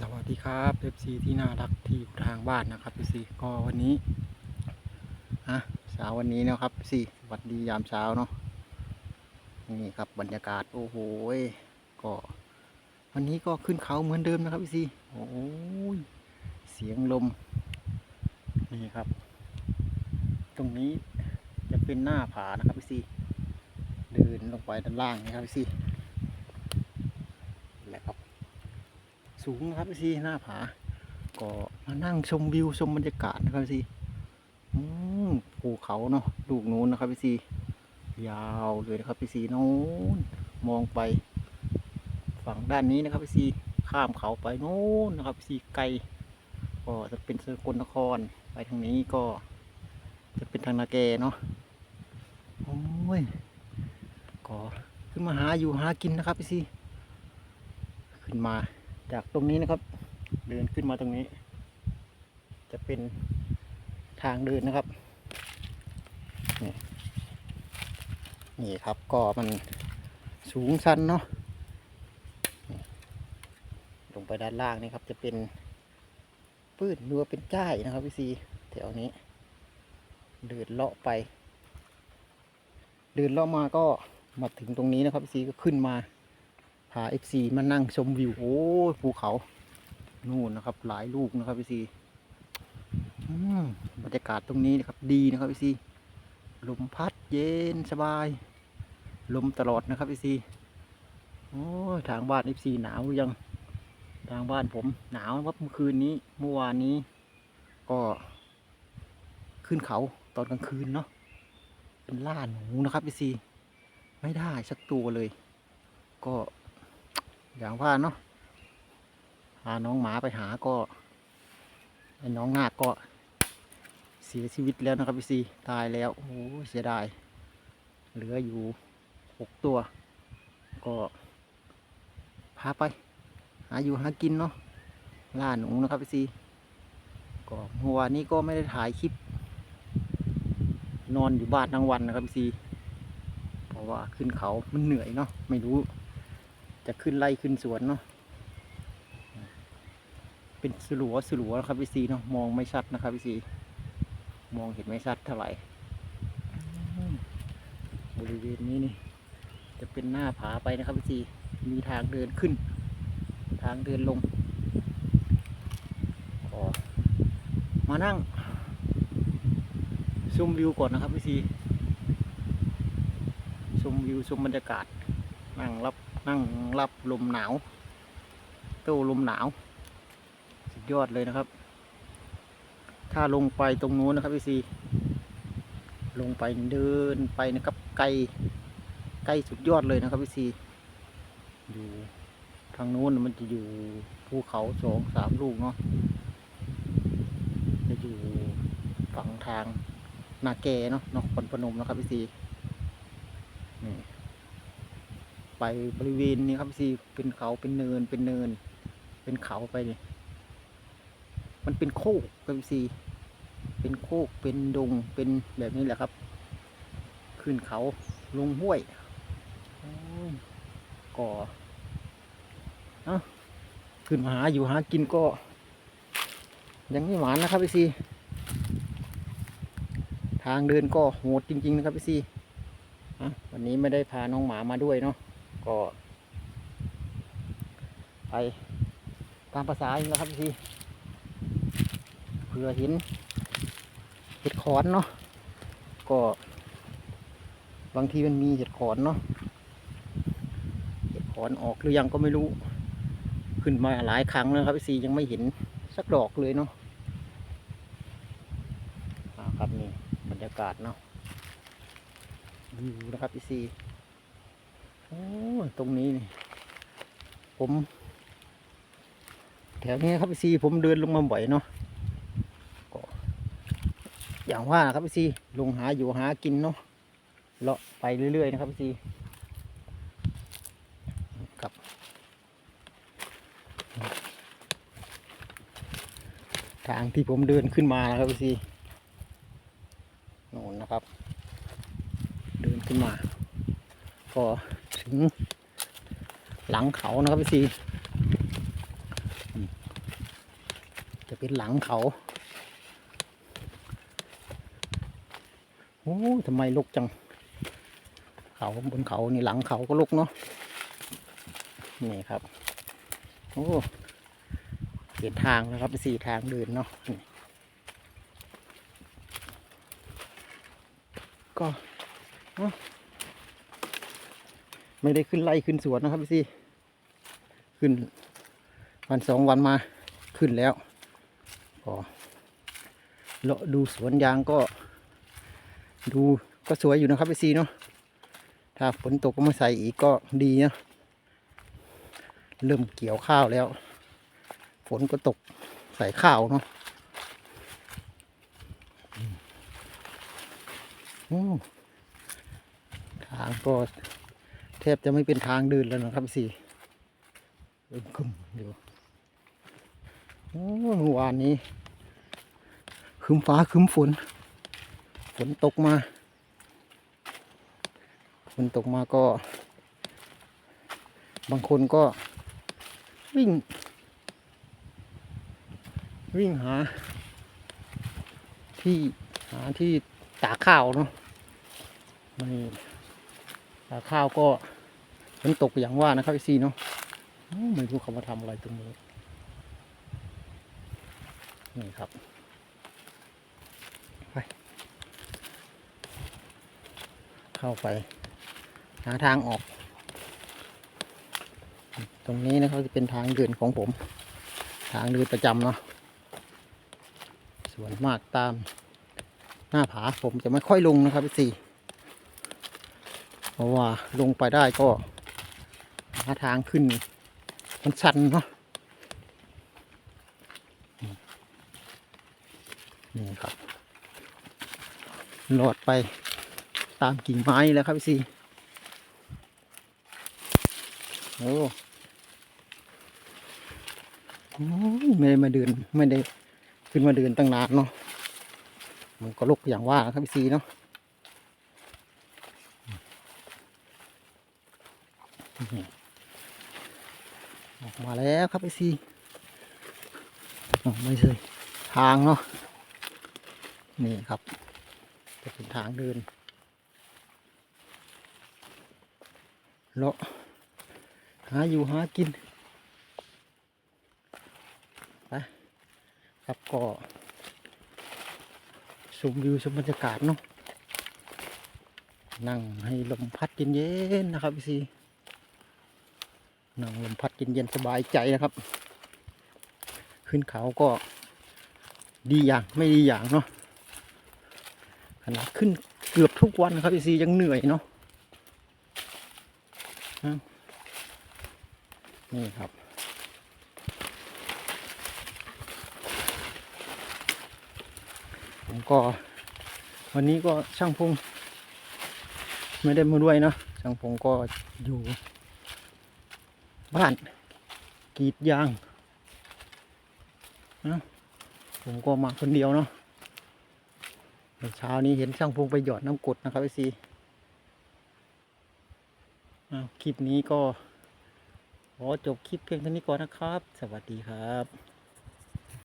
สวัสดีครับเอฟซีที่น่ารักที่อยู่ทางบ้านนะครับพี่ซีก็วันนี้อะเช้าวันนี้นะครับพี่ซีสวัสดียามเช้าเนาะนี่ครับบรรยากาศโอ้โหก็ วันนี้ก็ขึ้นเขาเหมือนเดิมนะครับพี่ซีโอ้ยเสียงลมนี่ครับ ตรงนี้จะเป็นหน้าผานะครับพี่ซีเดินลงไปด้านล่างนะครับพี่ซีแหละครับ สูงนะครับพี่ซีหน้าผา ก็มานั่งชมวิวชมบรรยากาศนะครับพี่ซีอืมภูเขาเนาะลูกนู้นนะครับพี่ซียาวเลยนะครับพี่ซีโน้นมองไป ฝั่งด้านนี้นะครับพี่ซีข้ามเขาไปโน้นนะครับพี่ซีไกลก็จะเป็นสกลนครไปทางนี้ก็ จะเป็นทางนาแกเนาะโอ้ยก็ขึ้นมาหาอยู่หากินนะครับพี่ซีขึ้นมา จากตรงนี้นะครับ เดินขึ้นมาตรงนี้ จะเป็นทางเดินนะครับ นี่นี่ครับก็มันสูงชันเนาะลงไปด้านล่างนี่ครับ จะเป็นปื้นหรือว่าเป็นจ้ายนะครับพี่ซีแถวนี้ เดินเลาะไป เดินเลาะมาก็มาถึงตรงนี้นะครับพี่ซีก็ขึ้นมา พา FC มานั่งชมวิว โอ้ภูเขา นู่นนะครับ หลายลูกนะครับพี่ซีอืมบรรยากาศตรงนี้นะครับ ดีนะครับพี่ซีลมพัดเย็นสบาย ลมตลอดนะครับพี่ซีโอ้ยทางบ้าน FC หนาวหรือยัง ทางบ้านผมหนาวครับเมื่อคืนนี้ เมื่อวานนี้ ก็ขึ้นเขาตอนกลางคืนเนาะ เป็นล่าหนูนะครับพี่ซีไม่ได้สักตัวเลย ก็ อย่างว่าเนาะพาน้องหมาไปหาก็ไอ้น้องนาคก็เสียชีวิตแล้วนะครับพี่ซีตายแล้วโอ้เสียดาย เหลืออยู่หกตัว ก็พาไป หาอยู่หากินเนาะล่าหนูนะครับพี่ซีก็เมื่อวานนี้ก็ไม่ได้ถ่ายคลิป นอนอยู่บ้านทั้งวันนะครับพี่ซีเพราะว่าขึ้นเขามันเหนื่อยเนาะไม่รู้ จะขึ้นไล่ขึ้นสวนเนาะเป็นสลัวสลัวนะครับพี่ซีเนาะมองไม่ชัดนะครับพี่ซีมองเห็นไม่ชัดเท่าไหร่บริเวณนี้นี่ จะเป็นหน้าผาไปนะครับพี่ซีมีทางเดินขึ้น ทางเดินลงก็มานั่งชมวิวก่อนนะครับพี่ซีชมวิวชมบรรยากาศนั่งรับ นั่งรับลมหนาวโต้ลมหนาว สุดยอดเลยนะครับ ถ้าลงไปตรงนู้นนะครับพี่ซีลงไปเดินไปนะครับไกลไกลสุดยอดเลยนะครับพี่ซีอยู่ทางนู้นมันจะอยู่ภูเขาสองสามลูกเนาะจะอยู่ฝั่งทางนาแกเนาะนครพนมนะครับพี่ซีนี่ ไปบริเวณนี้ครับพี่เป็นเขาเป็นเนินเป็นเนิน เป็นเขาไปนี่มันเป็นโคกครับพี่เป็นโคกเป็นดงเป็นแบบนี้แหละครับ ขึ้นเขาลงห้วยก่อเอ้าขึ้นมาหาอยู่หากินก็ ยังไม่หวานนะครับพี่ซีทางเดินก็โหดจริง ๆ นะครับพี่ซีวันนี้ไม่ได้พาน้องหมามาด้วยเนาะ ก็ไปตามภาษาอย่างนี้แหละครับพี่เผื่อห็นเห็ดขอนเนาะก็บางทีมันมีเห็ดขอนเนาะเห็ดขอนออกหรือยังก็ไม่รู้ ขึ้นมาหลายครั้งแล้วครับพี่ยังไม่เห็นสักดอกเลยเนาะครับนี่บรรยากาศเนาะวิวนะครับพี่โอ้ตรงนี้นี่ผม แถวนี้ครับพี่ซีผมเดินลงมาบ่อยเนาะก็อย่างว่าครับพี่ซีลงหาอยู่หากินเนาะเลาะไปเรื่อยๆนะครับพี่ซีครับทางที่ผมเดินขึ้นมานะครับพี่ซีโน่นนะครับ เดินขึ้นมา ก็ ถึงหลังเขานะครับพี่ซีจะเป็นหลังเขาโอ้ทำไมลุกจัง เขาบนเขานี่หลังเขาก็ลุกเนาะนี่ครับโอ้เห็นทางนะครับสี่ทางเดินเนาะก็เอ้า ไม่ได้ขึ้นไล่ขึ้นสวนนะครับพี่ซีขึ้น วันสองวันมาขึ้นแล้วก็เลาะดูสวนยางก็ ดูก็สวยอยู่นะครับพี่ซีเนาะถ้าฝนตกก็มาใส่อีกก็ดีนะเริ่มเกี่ยวข้าวแล้ว ฝนก็ตกใส่ข้าวเนาะอืมโอ้ทางก็ แทบจะไม่เป็นทางเดินแล้วนะครับพี่ซีเริ่มคึมอยู่โอ้เมื่อวานนี้คึมฟ้าคึมฝน ฝนตกมา ฝนตกมาก็ บางคนก็วิ่ง วิ่งหา ที่หาที่ตากข้าวเนาะไม่ตากข้าวก็ นตกอย่างว่านะครับไอซีเนาะไม่รู้เขามาทำอะไรตรงนี้ นี่ครับไปเข้าไป หาทางออก ตรงนี้นะครับจะเป็นทางเดินของผม ทางเดินประจำเนาะส่วนมากตามหน้าผาผมจะไม่ค่อยลงนะครับพี่สี่เพราะว่าลงไปได้ก็ หาทางขึ้น มันชันเนาะนี่ครับหลอดไปตามกิ่งไม้แล้วครับพี่สีโอ้โไม่ได้มาเดินไม่ได้ขึ้นมาเดินตั้งนานเนาะมันก็ลุกอย่างว่าครับพี่ซีเนาะนี่ ออกมาแล้วครับพี่ซีอ๋อไม่ใช่ทางเนาะนี่ครับจะเป็นทางเดินเลาะหาอยู่หากินไปครับก็ชมวิวชมบรรยากาศเนาะนั่งให้ลมพัดเย็นๆนะครับพี่ซี นั่งลมพัดเย็นๆสบายใจนะครับ ขึ้นเขาก็ดีอย่างไม่ดีอย่างเนาะขนาดขึ้นเกือบทุกวันครับพี่ซียังเหนื่อยเนาะอะนี่ครับผมก็วันนี้ก็ช่างพง ไม่ได้มาด้วยเนาะช่างพงก็อยู่ บ้านกรีดยางนะผมก็มาคนเดียวเนาะเช้านี้เห็นช่างพงไปหยอดน้ำกรดนะครับไอซีอ้าคลิปนี้ก็ขอจบคลิปเพียงเท่านี้ก่อนนะครับ สวัสดีครับ